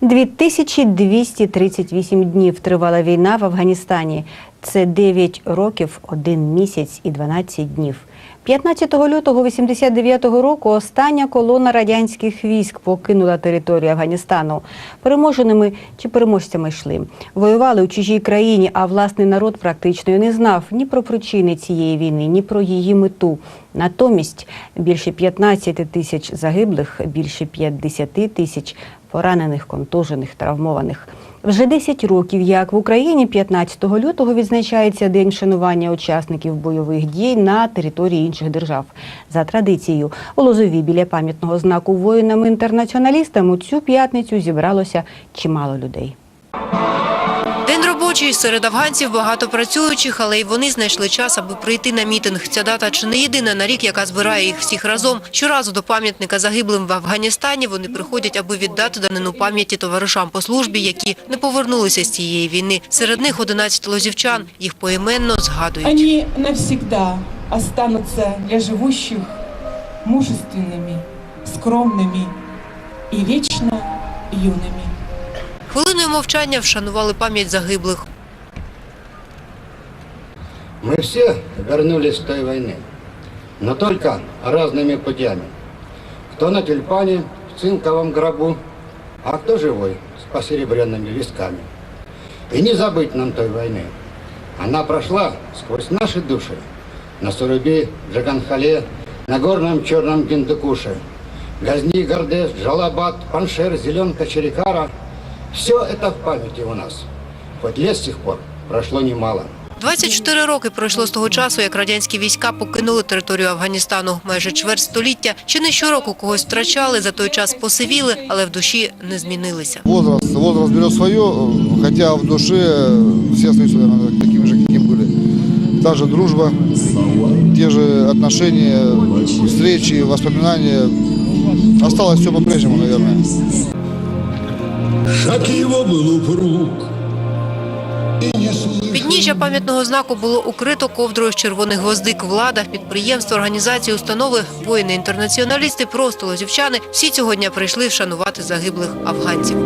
2238 днів тривала війна в Афганістані. Це 9 років, 1 місяць і 12 днів. 15 лютого 89-го року остання колона радянських військ покинула територію Афганістану. Переможеними чи переможцями йшли. Воювали у чужій країні, а власний народ практично не знав ні про причини цієї війни, ні про її мету. Натомість більше 15 тисяч загиблих, більше 50 тисяч поранених, контужених, травмованих. Вже 10 років, як в Україні 15 лютого відзначається День вшанування учасників бойових дій на території інших держав. За традицією, у Лозові біля пам'ятного знаку воїнам-інтернаціоналістам у цю п'ятницю зібралося чимало людей. День робочий серед афганців багато працюючих, але й вони знайшли час, аби прийти на мітинг. Ця дата чи не єдина на рік, яка збирає їх всіх разом. Щоразу до пам'ятника загиблим в Афганістані вони приходять, аби віддати данину пам'яті товаришам по службі, які не повернулися з цієї війни. Серед них 11 лозівчан. Їх поіменно згадують. Они навсегда останутся для живущих мужественными, скромными и вечно юными. Хвилиною мовчання вшанували пам'ять загиблих. Мы все вернулись с той войны, но только разными путями. Кто на тюльпане, в цинковом гробу, а кто живой, с посеребренными висками. И не забыть нам той войны. Она прошла сквозь наши души, на Сурубе, Джаганхале, на горном черном Гиндукуше. Газни, Гордес, Джалабад, Паншер, Зеленка, Черекара – все это в памяти у нас. Хоть лет с тех пор прошло немало. 24 роки пройшло з того часу, як радянські війська покинули територію Афганістану. Майже чверть століття. Чи не щороку когось втрачали, за той час посивіли, але в душі не змінилися. Возраст, возраст берет свое, хотя в душе все остаются наверное, такими же, какими были. Та же дружба, те же отношения, встречи, воспоминания. Осталось все по-прежнему, наверное. Его було слышал. Підніжжя пам'ятного знаку було укрито ковдрою з червоних гвоздик. Влада, підприємства, організації, установи, воїни, інтернаціоналісти, просто лозівчани. Всі цього дня прийшли вшанувати загиблих афганців.